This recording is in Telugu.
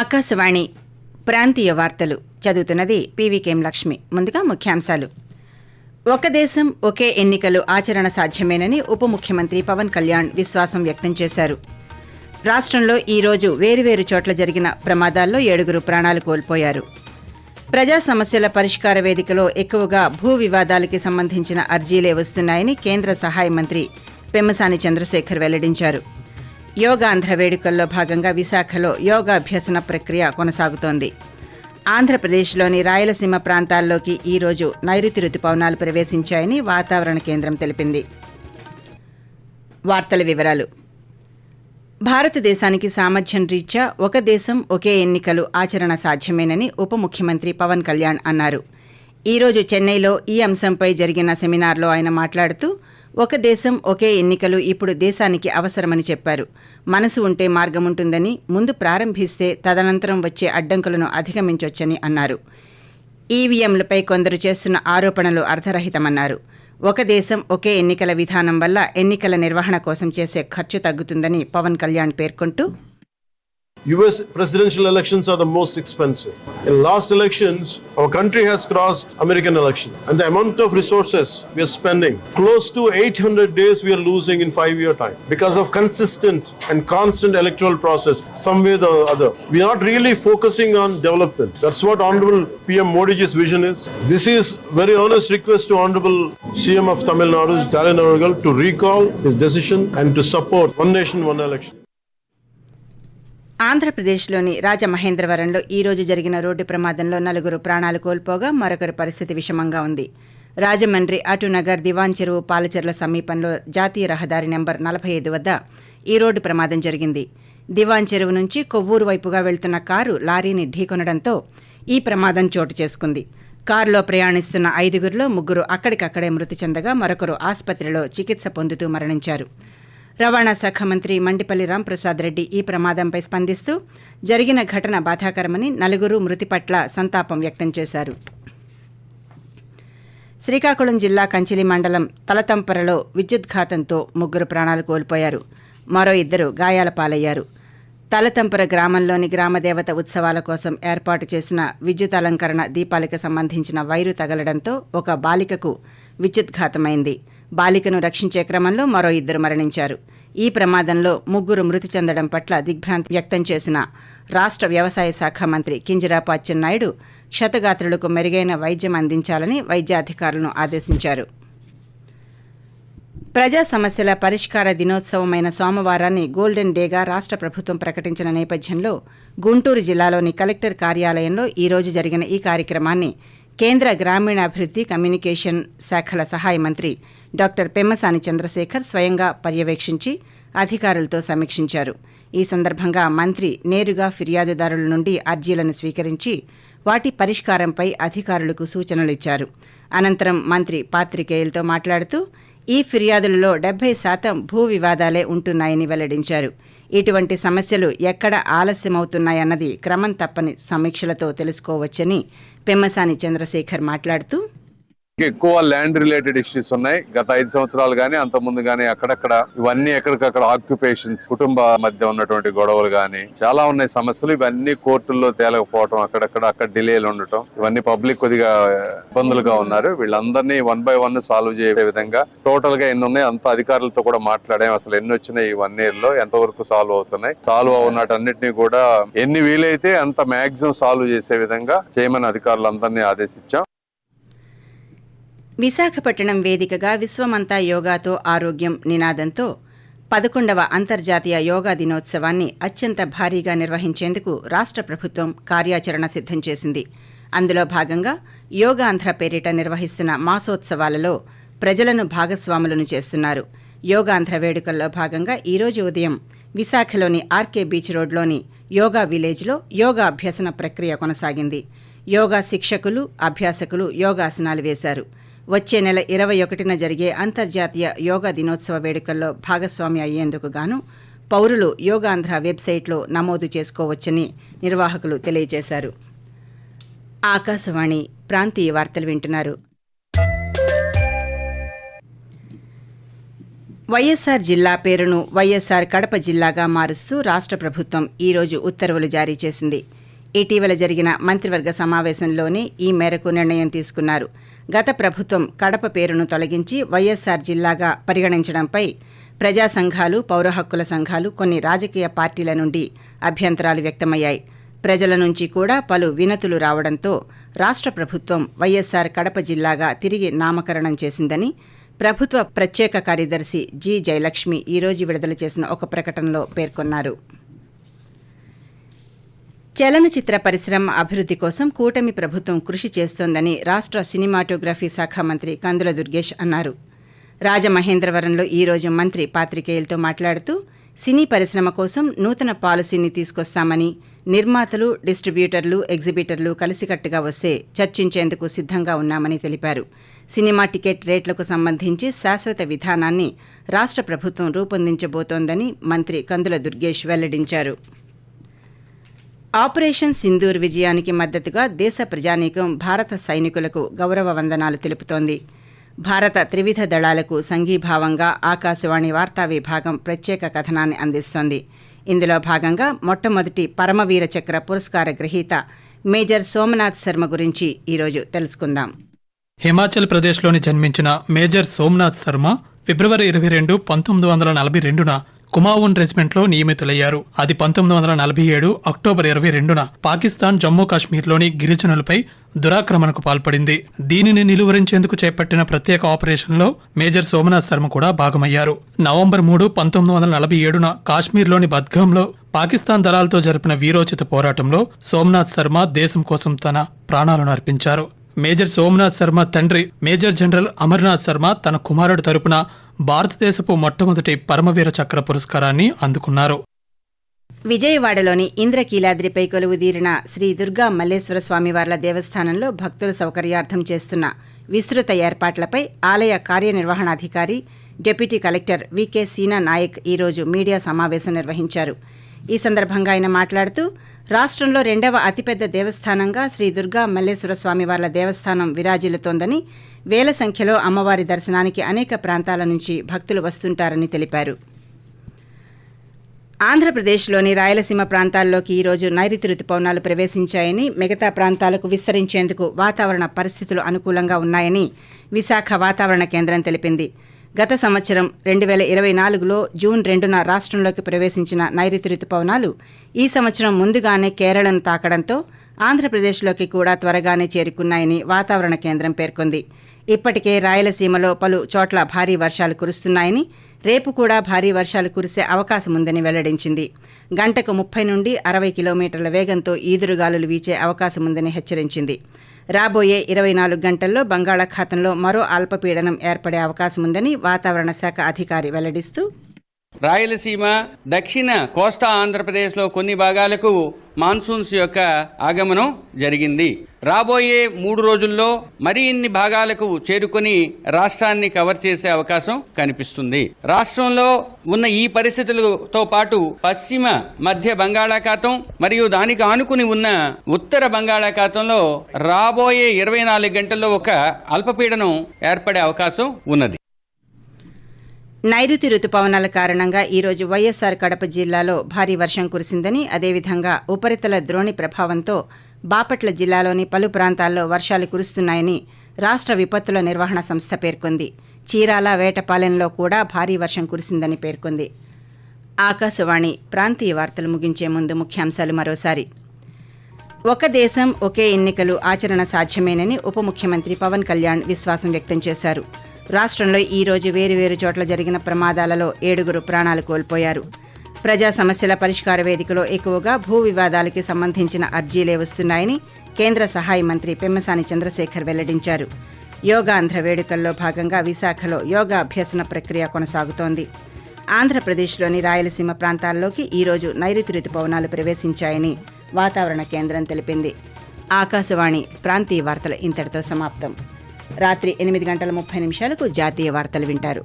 ఆకాశవాణి ప్రాంతీయ వార్తలు. చదువుతున్నది పీవీకేం లక్ష్మి. ముందుగా ముఖ్యాంశాలు. ఒక దేశం ఒకే ఎన్నికలు ఆచరణ సాధ్యమేనని ఉప ముఖ్యమంత్రి పవన్ కళ్యాణ్ విశ్వాసం వ్యక్తం చేశారు. రాష్ట్రంలో ఈరోజు వేరువేరు చోట్ల జరిగిన ప్రమాదాల్లో ఏడుగురు ప్రాణాలు కోల్పోయారు. ప్రజా సమస్యల పరిష్కార వేదికలో ఎక్కువగా భూ వివాదాలకి సంబంధించిన అర్జీలే వస్తున్నాయని కేంద్ర సహాయ మంత్రి పెమ్మసాని చంద్రశేఖర్ వెల్లడించారు. యోగాంధ్ర వేడుకల్లో భాగంగా విశాఖలో యోగాభ్యసన ప్రక్రియ కొనసాగుతోంది. ఆంధ్రప్రదేశ్లోని రాయలసీమ ప్రాంతాల్లోకి ఈ రోజు నైరుతి రుతుపవనాలు ప్రవేశించాయని వాతావరణ కేంద్రం తెలిపింది. వార్తల వివరాలు. భారతదేశానికి సామర్థ్యం రీత్యా ఒక దేశం ఒకే ఎన్నికలు ఆచరణ సాధ్యమేనని ఉప ముఖ్యమంత్రి పవన్ కళ్యాణ్ అన్నారు. ఈ రోజు చెన్నైలో ఈ అంశంపై జరిగిన సెమినార్లో ఆయన మాట్లాడుతూ ఒక దేశం ఒకే ఎన్నికలు ఇప్పుడు దేశానికి అవసరమని చెప్పారు. మనసు ఉంటే మార్గముంటుందని ముందు ప్రారంభిస్తే తదనంతరం వచ్చే అడ్డంకులను అధిగమించొచ్చని అన్నారు. ఈవీఎంలపై కొందరు చేస్తున్న ఆరోపణలు అర్ధరహితమన్నారు. ఒక దేశం ఒకే ఎన్నికల విధానం వల్ల ఎన్నికల నిర్వహణ కోసం చేసే ఖర్చు తగ్గుతుందని పవన్ కళ్యాణ్ పేర్కొంటూ US presidential elections are the most expensive. In last elections, our country has crossed American election. And the amount of resources we are spending, close to 800 days we are losing in five year time because of consistent and constant electoral process, some way or other. We are not really focusing on development. That's what Honorable PM Modi's vision is. This is very honest request to Honorable CM of Tamil Nadu, Navagal, to recall his decision and to support one nation, one election. ఆంధ్రప్రదేశ్లోని రాజమహేంద్రవరంలో ఈ రోజు జరిగిన రోడ్డు ప్రమాదంలో నలుగురు ప్రాణాలు కోల్పోగా మరొకరి పరిస్థితి విషమంగా ఉంది. రాజమండ్రి అటునగర్ దివాన్ చెరువు పాలచెర్ల సమీపంలో జాతీయ రహదారి నెంబర్ నలభై ఐదు వద్ద ఈ రోడ్డు ప్రమాదం జరిగింది. దివాన్ చెరువు నుంచి కొవ్వూరు వైపుగా వెళ్తున్న కారు లారీని ఢీకొనడంతో ఈ ప్రమాదం చోటు చేసుకుంది. కారులో ప్రయాణిస్తున్న ఐదుగురిలో ముగ్గురు అక్కడికక్కడే మృతి చెందగా మరొకరు ఆసుపత్రిలో చికిత్స పొందుతూ మరణించారు. రవాణా శాఖ మంత్రి మండిపల్లి రాంప్రసాద్ రెడ్డి ఈ ప్రమాదంపై స్పందిస్తూ జరిగిన ఘటన బాధాకరమని నలుగురు మృతి పట్ల సంతాపం వ్యక్తం చేశారు. శ్రీకాకుళం జిల్లా కంచిలి మండలం తలతంపరలో విద్యుద్ఘాతంతో ముగ్గురు ప్రాణాలు కోల్పోయారు. మరో ఇద్దరు గాయాల పాలయ్యారు. తలతంపర గ్రామంలోని గ్రామదేవత ఉత్సవాల కోసం ఏర్పాటు చేసిన విద్యుత్ అలంకరణ దీపాలకు సంబంధించిన వైరు తగలడంతో ఒక బాలికకు విద్యుద్ఘాతమైంది. బాలికను రక్షించే క్రమంలో మరో ఇద్దరు మరణించారు. ఈ ప్రమాదంలో ముగ్గురు మృతి చెందడం పట్ల దిగ్భ్రాంతి వ్యక్తం చేసిన రాష్ట్ర వ్యవసాయ శాఖ మంత్రి కింజరాపు అచ్చెన్నాయుడు క్షతగాత్రులకు మెరుగైన వైద్యం అందించాలని వైద్యాధికారులను ఆదేశించారు. ప్రజా సమస్యల పరిష్కార దినోత్సవమైన సోమవారాన్ని గోల్డెన్ డేగా రాష్ట్ర ప్రభుత్వం ప్రకటించిన నేపథ్యంలో గుంటూరు జిల్లాలోని కలెక్టర్ కార్యాలయంలో ఈ రోజు జరిగిన ఈ కార్యక్రమాన్ని కేంద్ర గ్రామీణాభివృద్ధి కమ్యూనికేషన్ శాఖల సహాయ మంత్రి డాక్టర్ పెమ్మసాని చంద్రశేఖర్ స్వయంగా పర్యవేక్షించి అధికారులతో సమీక్షించారు. ఈ సందర్భంగా మంత్రి నేరుగా ఫిర్యాదుదారుల నుండి అర్జీలను స్వీకరించి వాటి పరిష్కారంపై అధికారులకు సూచనలిచ్చారు అనంతరం మంత్రి పాత్రికేయులతో మాట్లాడుతూ ఈ ఫిర్యాదులలో డెబ్బై శాతం భూ వివాదాలే ఉంటున్నాయని వెల్లడించారు. ఇటువంటి సమస్యలు ఎక్కడ ఆలస్యమవుతున్నాయన్నది క్రమం తప్పని సమీక్షలతో తెలుసుకోవచ్చని పెమ్మసాని చంద్రశేఖర్ మాట్లాడుతూ ఎక్కువ ల్యాండ్ రిలేటెడ్ ఇష్యూస్ ఉన్నాయి. గత ఐదు సంవత్సరాలు గానీ అంత ముందు గానీ అక్కడక్కడ ఇవన్నీ ఎక్కడికక్కడ ఆక్యుపేషన్స్ కుటుంబ మధ్య ఉన్నటువంటి గొడవలు గానీ చాలా ఉన్నాయి సమస్యలు. ఇవన్నీ కోర్టుల్లో తేలకపోవటం అక్కడక్కడ అక్కడ డిలేలు ఉండటం ఇవన్నీ పబ్లిక్ కొద్దిగా ఇబ్బందులుగా ఉన్నారు. వీళ్ళందరినీ వన్ బై వన్ సాల్వ్ చేసే విధంగా టోటల్గా ఎన్ని ఉన్నాయి అంత అధికారులతో కూడా మాట్లాడాం. అసలు ఎన్ని వచ్చినాయి ఈ వన్ ఇయర్లో ఎంతవరకు సాల్వ్ అవుతున్నాయి సాల్వ్ అవునటన్నిటిని కూడా ఎన్ని వీలైతే అంత మాక్సిమం సాల్వ్ చేసే విధంగా చేయమని అధికారులందరినీ ఆదేశించాం. విశాఖపట్నం వేదికగా విశ్వమంతా యోగాతో ఆరోగ్యం నినాదంతో పదకొండవ అంతర్జాతీయ యోగా దినోత్సవాన్ని అత్యంత భారీగా నిర్వహించేందుకు రాష్ట్ర ప్రభుత్వం కార్యాచరణ సిద్ధం చేసింది. అందులో భాగంగా యోగాంధ్ర పేరిట నిర్వహిస్తున్న మాసోత్సవాలలో ప్రజలను భాగస్వాములను చేస్తున్నారు. యోగాంధ్ర వేడుకల్లో భాగంగా ఈరోజు ఉదయం విశాఖలోని ఆర్కే బీచ్ రోడ్లోని యోగా విలేజ్లో యోగా అభ్యసన ప్రక్రియ కొనసాగింది. యోగా శిక్షకులు అభ్యాసకులు యోగాసనాలు వేశారు. వచ్చే నెల ఇరవై ఒకటిన జరిగే అంతర్జాతీయ యోగా దినోత్సవ వేడుకల్లో భాగస్వామి అయ్యేందుకు గాను పౌరులు యోగాంధ్ర వెబ్సైట్లో నమోదు చేసుకోవచ్చని నిర్వాహకులు తెలియజేశారు. ఆకాశవాణి ప్రాంతీయ వార్తలు వింటున్నారు. వైఎస్సార్ జిల్లా పేరును వైఎస్సార్ కడప జిల్లాగా మారుస్తూ రాష్ట్ర ప్రభుత్వం ఈ రోజు ఉత్తర్వులు జారీ చేసింది. ఇటీవల జరిగిన మంత్రివర్గ సమావేశంలోనే ఈ మేరకు నిర్ణయం తీసుకున్నారు. గత ప్రభుత్వం కడప పేరును తొలగించి వైఎస్సార్ జిల్లాగా పరిగణించడంపై ప్రజా సంఘాలు పౌర హక్కుల సంఘాలు కొన్ని రాజకీయ పార్టీల నుండి అభ్యంతరాలు వ్యక్తమయ్యాయి. ప్రజల నుంచి కూడా పలు వినతులు రావడంతో రాష్ట్ర ప్రభుత్వం వైఎస్సార్ కడప జిల్లాగా తిరిగి నామకరణం చేసిందని ప్రభుత్వ ప్రత్యేక కార్యదర్శి జి జయలక్ష్మి ఈరోజు విడుదల చేసిన ఒక ప్రకటనలో పేర్కొన్నారు. చలనచిత్ర పరిశ్రమ అభివృద్ధి కోసం కూటమి ప్రభుత్వం కృషి చేస్తోందని రాష్ట్ర సినిమాటోగ్రఫీ శాఖ మంత్రి కందుల దుర్గేష్ అన్నారు. రాజమహేంద్రవరంలో ఈ రోజు మంత్రి పాత్రికేయులతో మాట్లాడుతూ సినీ పరిశ్రమ కోసం నూతన పాలసీని తీసుకొస్తామని నిర్మాతలు డిస్ట్రిబ్యూటర్లు ఎగ్జిబిటర్లు కలిసికట్టుగా వస్తే చర్చించేందుకు సిద్ధంగా ఉన్నామని తెలిపారు. సినిమా టికెట్ రేట్లకు సంబంధించి శాశ్వత విధానాన్ని రాష్ట్ర ప్రభుత్వం రూపొందించబోతోందని మంత్రి కందుల దుర్గేష్ వెల్లడించారు. ఆపరేషన్ సింధూర్ విజయానికి మద్దతుగా దేశ ప్రజానీకం భారత సైనికులకు గౌరవ వందనాలు తెలుపుతోంది. భారత త్రివిధ దళాలకు సంఘీభావంగా ఆకాశవాణి వార్తా విభాగం ప్రత్యేక కథనాన్ని అందిస్తోంది. ఇందులో భాగంగా మొట్టమొదటి పరమవీర చక్ర పురస్కార గ్రహీత మేజర్ సోమనాథ్ శర్మ గురించి ఈరోజు తెలుసుకుందాం. హిమాచల్ ప్రదేశ్లోని జన్మించిన మేజర్ సోమనాథ్ శర్మ ఫిబ్రవరి ఇరవై రెండు పంతొమ్మిది వందల నలభై రెండున కుమావున్ రెజిమెంట్లో నియమితులయ్యారు. అది పంతొమ్మిది వందల నలభై ఏడు అక్టోబర్ ఇరవై రెండున పాకిస్తాన్ జమ్మూ కాశ్మీర్లోని గిరిజనులపై దురాక్రమణకు పాల్పడింది. దీనిని నిలువరించేందుకు చేపట్టిన ప్రత్యేక ఆపరేషన్లో మేజర్ సోమనాథ్ శర్మ కూడా భాగమయ్యారు. నవంబర్ మూడు పంతొమ్మిది వందల నలభై ఏడున కాశ్మీర్లోని బద్గాంలో పాకిస్తాన్ దళాలతో జరిపిన వీరోచిత పోరాటంలో సోమనాథ్ శర్మ దేశం కోసం తన ప్రాణాలను అర్పించారు. మేజర్ సోమనాథ్ శర్మ తండ్రి మేజర్ జనరల్ అమర్నాథ్ శర్మ తన కుమారుడు తరపున భారతదేశపు మొట్టమొదటి పరమవీర చక్ర పురస్కారాన్ని అందుకున్నారు. విజయవాడలోని ఇంద్రకీలాద్రిపై కొలువుదీరిన శ్రీ దుర్గా మల్లేశ్వర స్వామివార్ల దేవస్థానంలో భక్తుల సౌకర్యార్థం చేస్తున్న విస్తృత ఏర్పాట్లపై ఆలయ కార్యనిర్వహణాధికారి deputy collector VK Seena Nayak ఈరోజు మీడియా సమావేశం నిర్వహించారు. ఈ సందర్భంగా ఆయన మాట్లాడుతూ రాష్ట్రంలో రెండవ అతిపెద్ద దేవస్థానంగా శ్రీ దుర్గా మల్లేశ్వర స్వామివార్ల దేవస్థానం విరాజిల్లుతోందని వేల సంఖ్యలో అమ్మవారి దర్శనానికి అనేక ప్రాంతాల నుంచి భక్తులు వస్తుంటారని తెలిపారు. ఆంధ్రప్రదేశ్లోని రాయలసీమ ప్రాంతాల్లోకి ఈరోజు నైరుతి రుతుపవనాలు ప్రవేశించాయని మిగతా ప్రాంతాలకు విస్తరించేందుకు వాతావరణ పరిస్థితులు అనుకూలంగా ఉన్నాయని విశాఖ వాతావరణ కేంద్రం తెలిపింది. గత సంవత్సరం రెండు వేల ఇరవై నాలుగులో జూన్ రెండున రాష్ట్రంలోకి ప్రవేశించిన నైరుతి రుతుపవనాలు ఈ సంవత్సరం ముందుగానే కేరళను తాకడంతో ఆంధ్రప్రదేశ్లోకి కూడా త్వరగానే చేరుకున్నాయని వాతావరణ కేంద్రం పేర్కొంది. ఇప్పటికే రాయలసీమలో పలు చోట్ల భారీ వర్షాలు కురుస్తున్నాయని రేపు కూడా భారీ వర్షాలు కురిసే అవకాశముందని వెల్లడించింది. గంటకు ముప్పై నుండి అరవై కిలోమీటర్ల వేగంతో ఈదురుగాలులు వీచే అవకాశముందని హెచ్చరించింది. రాబోయే ఇరవై నాలుగు గంటల్లో బంగాళాఖాతంలో మరో అల్పపీడనం ఏర్పడే అవకాశం ఉందని వాతావరణ శాఖ అధికారి వెల్లడిస్తూ రాయలసీమ దక్షిణ కోస్తా ఆంధ్రప్రదేశ్లో కొన్ని భాగాలకు మాన్సూన్స్ యొక్క ఆగమనం జరిగింది. రాబోయే మూడు రోజుల్లో మరి ఇన్ని భాగాలకు చేరుకొని రాష్ట్రాన్ని కవర్ చేసే అవకాశం కనిపిస్తుంది. రాష్ట్రంలో ఉన్న ఈ పరిస్థితులతో పాటు పశ్చిమ మధ్య బంగాళాఖాతం మరియు దానికి ఆనుకుని ఉన్న ఉత్తర బంగాళాఖాతంలో రాబోయే ఇరవై నాలుగు గంటల్లో ఒక అల్పపీడనం ఏర్పడే అవకాశం ఉన్నది. నైరుతి రుతుపవనాల కారణంగా ఈరోజు వైఎస్సార్ కడప జిల్లాలో భారీ వర్షం కురిసిందని అదేవిధంగా ఉపరితల ద్రోణి ప్రభావంతో బాపట్ల జిల్లాలోని పలు ప్రాంతాల్లో వర్షాలు కురుస్తున్నాయని రాష్ట్ర విపత్తుల నిర్వహణ సంస్థ పేర్కొంది. చీరాల వేటపాలెంలో కూడా భారీ వర్షం కురిసిందని పేర్కొంది. ఆకాశవాణి ప్రాంతీయ వార్తలు ముగించే ముందు ముఖ్యాంశాలు మరోసారి. ఒక దేశం ఒకే ఎన్నికలు ఆచరణ సాధ్యమేనని ఉప ముఖ్యమంత్రి పవన్ కళ్యాణ్ విశ్వాసం వ్యక్తం చేశారు. రాష్ట్రంలో ఈరోజు వేరు వేరువేరు చోట్ల జరిగిన ప్రమాదాలలో ఏడుగురు ప్రాణాలు కోల్పోయారు. ప్రజా సమస్యల పరిష్కార వేదికలో ఎక్కువగా భూ వివాదాలకి సంబంధించిన అర్జీలే వస్తున్నాయని కేంద్ర సహాయ మంత్రి పెమ్మసాని చంద్రశేఖర్ వెల్లడించారు. యోగాంధ్ర వేడుకల్లో భాగంగా విశాఖలో యోగా అభ్యసన ప్రక్రియ కొనసాగుతోంది. ఆంధ్రప్రదేశ్లోని రాయలసీమ ప్రాంతాల్లోకి ఈరోజు నైరుతి రుతుపవనాలు ప్రవేశించాయని వాతావరణ కేంద్రం తెలిపింది. ఆకాశవాణి ప్రాంతీయ వార్తలు ఇంతటితో సమాప్తం. రాత్రి ఎనిమిది గంటల ముప్పై నిమిషాలకు జాతీయ వార్తలు వింటారు.